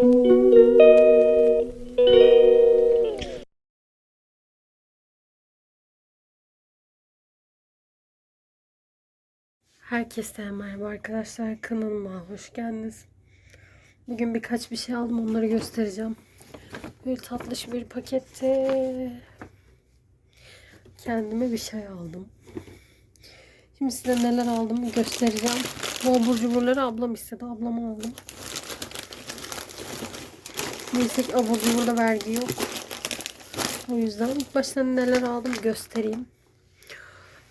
Herkese merhaba arkadaşlar kanalıma hoş geldiniz. Bugün birkaç bir şey aldım onları göstereceğim. Bir tatlış bir pakette kendime bir şey aldım. Şimdi size neler aldım göstereceğim. Bu abur cuburları ablam istedi. Ablama aldım. Neyse ki abur cuburda vergi yok. O yüzden ilk başta neler aldım göstereyim.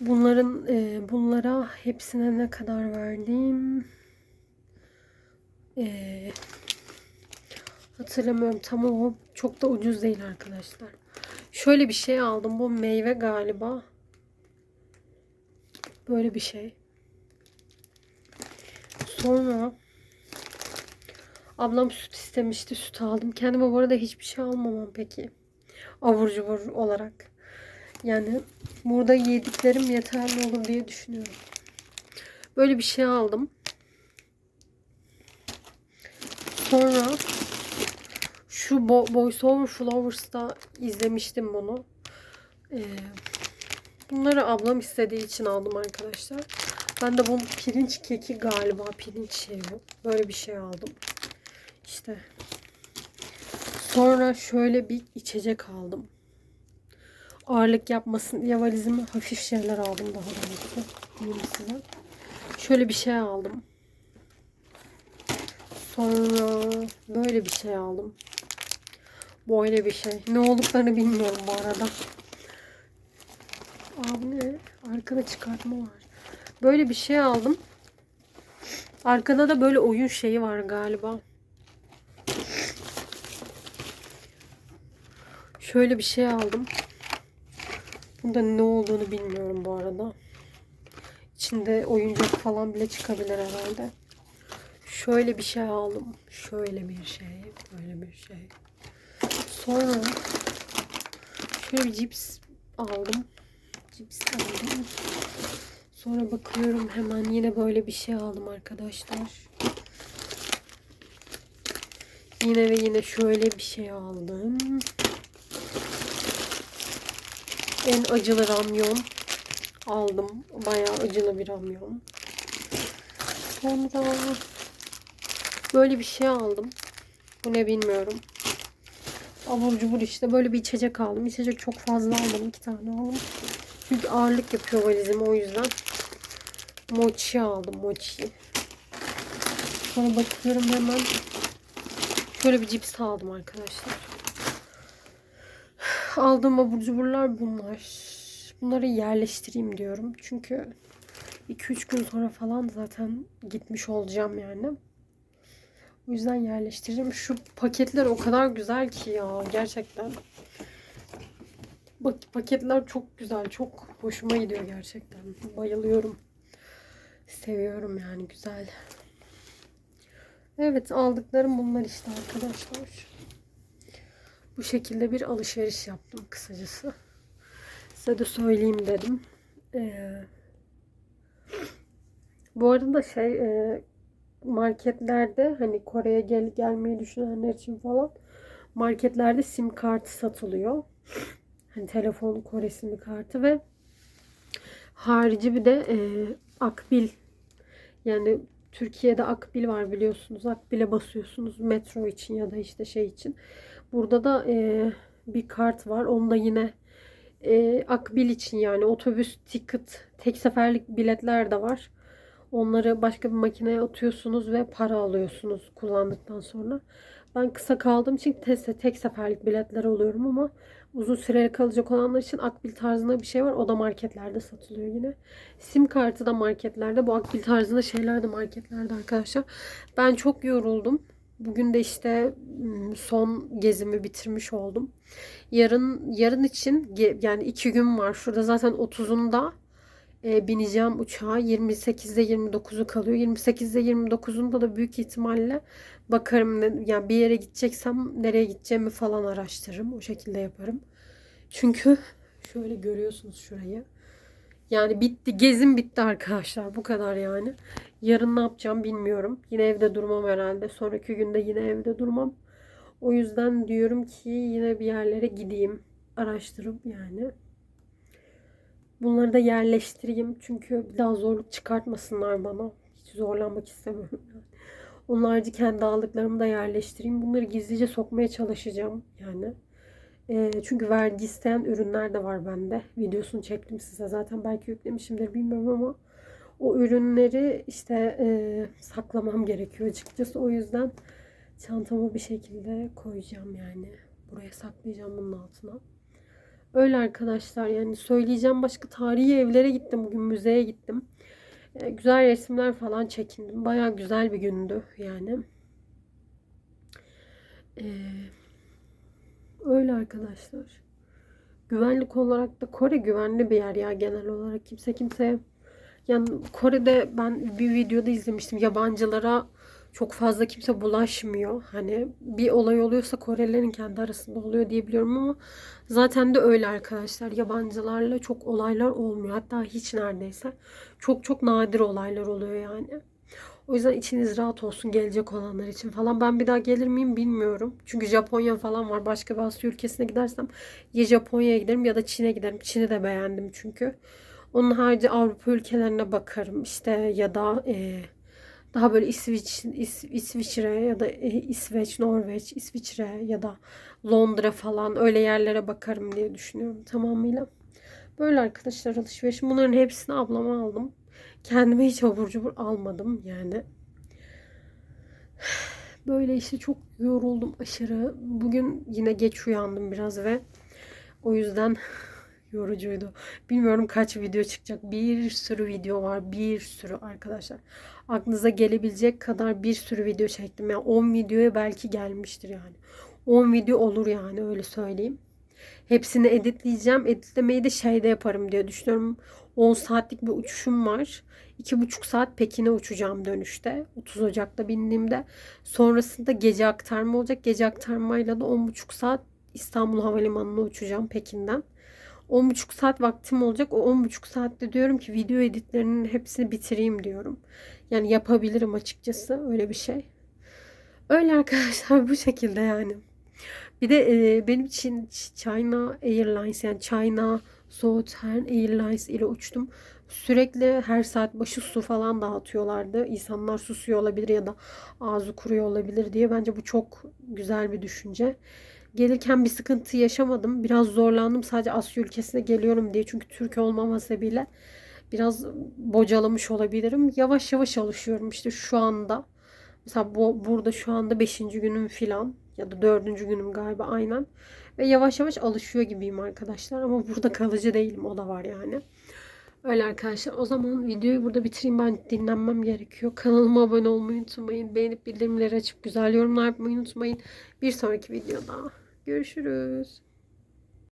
Bunların e, bunlara hepsine ne kadar verdim? E, hatırlamıyorum tam o çok da ucuz değil arkadaşlar. Şöyle bir şey aldım. Bu meyve galiba. Böyle bir şey. Sonra ablam süt istemişti. Süt aldım. Kendime bu arada hiçbir şey almamam peki. Avur cubur olarak. Yani burada yediklerim yeterli olur diye düşünüyorum. Böyle bir şey aldım. Sonra şu Bo- Boys Over Flowers'ta izlemiştim bunu. Ee, bunları ablam istediği için aldım arkadaşlar. Ben de bunun pirinç keki galiba pirinç şeyi. Böyle bir şey aldım. İşte. Sonra şöyle bir içecek aldım ağırlık yapmasın diye valizime hafif şeyler aldım daha doğrusu. Yenisine. Şöyle bir şey aldım. Sonra böyle bir şey aldım. Böyle bir şey. Ne olduklarını bilmiyorum bu arada. Aa bu ne? Arkada çıkartma var. Böyle bir şey aldım. Arkada da böyle oyun şeyi var galiba. Şöyle bir şey aldım. Bunda ne olduğunu bilmiyorum bu arada. İçinde oyuncak falan bile çıkabilir herhalde. Şöyle bir şey aldım. Şöyle bir şey. Böyle bir şey. Sonra şöyle bir cips aldım. Cips aldım. Sonra bakıyorum hemen yine böyle bir şey aldım arkadaşlar. Yine ve yine şöyle bir şey aldım. En acılı ramyon aldım. Bayağı acılı bir ramyon. Sonra böyle bir şey aldım. Bu ne bilmiyorum. Abur cubur işte böyle bir içecek aldım. İçecek çok fazla aldım. iki tane aldım. Çünkü ağırlık yapıyor valizim o yüzden. Mochi aldım. Mochi. Sonra bakıyorum hemen. Şöyle bir cips aldım arkadaşlar. Aldığım abur cuburlar bunlar. Bunları yerleştireyim diyorum. Çünkü 2-3 gün sonra falan zaten gitmiş olacağım yani. O yüzden yerleştireceğim. Şu paketler o kadar güzel ki ya gerçekten. Bak paketler çok güzel. Çok hoşuma gidiyor gerçekten. Bayılıyorum. Seviyorum yani güzel. Evet aldıklarım bunlar işte arkadaşlar. Bu şekilde bir alışveriş yaptım kısacası. Size de söyleyeyim dedim. Ee, bu arada şey e, marketlerde hani Kore'ye gel gelmeyi düşünenler için falan marketlerde sim kartı satılıyor. Hani telefon Kore sim kartı ve harici bir de e, Akbil yani Türkiye'de Akbil var biliyorsunuz. Akbil'e basıyorsunuz metro için ya da işte şey için. Burada da e, bir kart var. Onda yine e, Akbil için yani otobüs ticket tek seferlik biletler de var. Onları başka bir makineye atıyorsunuz ve para alıyorsunuz kullandıktan sonra. Ben kısa kaldığım için tek, tek seferlik biletler alıyorum ama uzun süreli kalacak olanlar için Akbil tarzında bir şey var. O da marketlerde satılıyor yine. Sim kartı da marketlerde. Bu Akbil tarzında şeyler de marketlerde arkadaşlar. Ben çok yoruldum. Bugün de işte son gezimi bitirmiş oldum. Yarın yarın için yani iki gün var. Şurada zaten 30'unda e, bineceğim uçağa. 28'de 29'u kalıyor. 28'de 29'unda da büyük ihtimalle bakarım ne, yani bir yere gideceksem nereye gideceğimi falan araştırırım. O şekilde yaparım. Çünkü şöyle görüyorsunuz şurayı. Yani bitti. Gezim bitti arkadaşlar. Bu kadar yani. Yarın ne yapacağım bilmiyorum. Yine evde durmam herhalde. Sonraki günde yine evde durmam. O yüzden diyorum ki yine bir yerlere gideyim. Araştırıp yani. Bunları da yerleştireyim. Çünkü bir daha zorluk çıkartmasınlar bana. Hiç zorlanmak istemiyorum. Yani. Kendi aldıklarımı da yerleştireyim. Bunları gizlice sokmaya çalışacağım. Yani. Çünkü vergi isteyen ürünler de var bende. Videosunu çektim size. Zaten belki yüklemişimdir bilmiyorum ama o ürünleri işte e, saklamam gerekiyor açıkçası. O yüzden çantama bir şekilde koyacağım yani. Buraya saklayacağım bunun altına. Öyle arkadaşlar yani söyleyeceğim başka tarihi evlere gittim. Bugün müzeye gittim. E, güzel resimler falan çekindim. Baya güzel bir gündü yani. Eee Öyle arkadaşlar. Güvenlik olarak da Kore güvenli bir yer ya genel olarak. Kimse kimseye yani Kore'de ben bir videoda izlemiştim. Yabancılara çok fazla kimse bulaşmıyor. Hani bir olay oluyorsa Korelilerin kendi arasında oluyor diye biliyorum ama zaten de öyle arkadaşlar. Yabancılarla çok olaylar olmuyor. Hatta hiç neredeyse. Çok çok nadir olaylar oluyor yani. O yüzden içiniz rahat olsun gelecek olanlar için falan. Ben bir daha gelir miyim bilmiyorum. Çünkü Japonya falan var. Başka bir Asya ülkesine gidersem ya Japonya'ya giderim ya da Çin'e giderim. Çin'i de beğendim çünkü. Onun harici Avrupa ülkelerine bakarım. İşte ya da e, daha böyle İsviç, İs, İsviçre ya da e, İsveç, Norveç, İsviçre ya da Londra falan öyle yerlere bakarım diye düşünüyorum tamamıyla. Böyle arkadaşlar alışverişim. Bunların hepsini ablama aldım. Kendime hiç abur cubur almadım yani. Böyle işte çok yoruldum aşırı. Bugün yine geç uyandım biraz ve o yüzden yorucuydu. Bilmiyorum kaç video çıkacak. Bir sürü video var. Bir sürü arkadaşlar. Aklınıza gelebilecek kadar bir sürü video çektim. Yani 10 videoya belki gelmiştir yani. 10 video olur yani öyle söyleyeyim. Hepsini editleyeceğim. Editlemeyi de şeyde yaparım diye düşünüyorum. 10 saatlik bir uçuşum var. 2,5 saat Pekin'e uçacağım dönüşte. 30 Ocak'ta bindiğimde. Sonrasında gece aktarma olacak. Gece aktarmayla da 10,5 saat İstanbul Havalimanı'na uçacağım Pekin'den. 10,5 saat vaktim olacak. O 10,5 saatte diyorum ki video editlerinin hepsini bitireyim diyorum. Yani yapabilirim açıkçası öyle bir şey. Öyle arkadaşlar bu şekilde yani. Bir de e, benim için China Airlines yani China Southern Airlines ile uçtum. Sürekli her saat başı su falan dağıtıyorlardı. İnsanlar susuyor olabilir ya da ağzı kuruyor olabilir diye. Bence bu çok güzel bir düşünce. Gelirken bir sıkıntı yaşamadım. Biraz zorlandım sadece Asya ülkesine geliyorum diye. Çünkü Türk olmama sebebiyle biraz bocalamış olabilirim. Yavaş yavaş alışıyorum işte şu anda. Mesela bu, burada şu anda 5. günüm filan ya da 4. günüm galiba aynen. Ve yavaş yavaş alışıyor gibiyim arkadaşlar. Ama burada kalıcı değilim. O da var yani. Öyle arkadaşlar. O zaman videoyu burada bitireyim. Ben dinlenmem gerekiyor. Kanalıma abone olmayı unutmayın. Beğenip bildirimleri açıp güzel yorumlar yapmayı unutmayın. Bir sonraki videoda görüşürüz.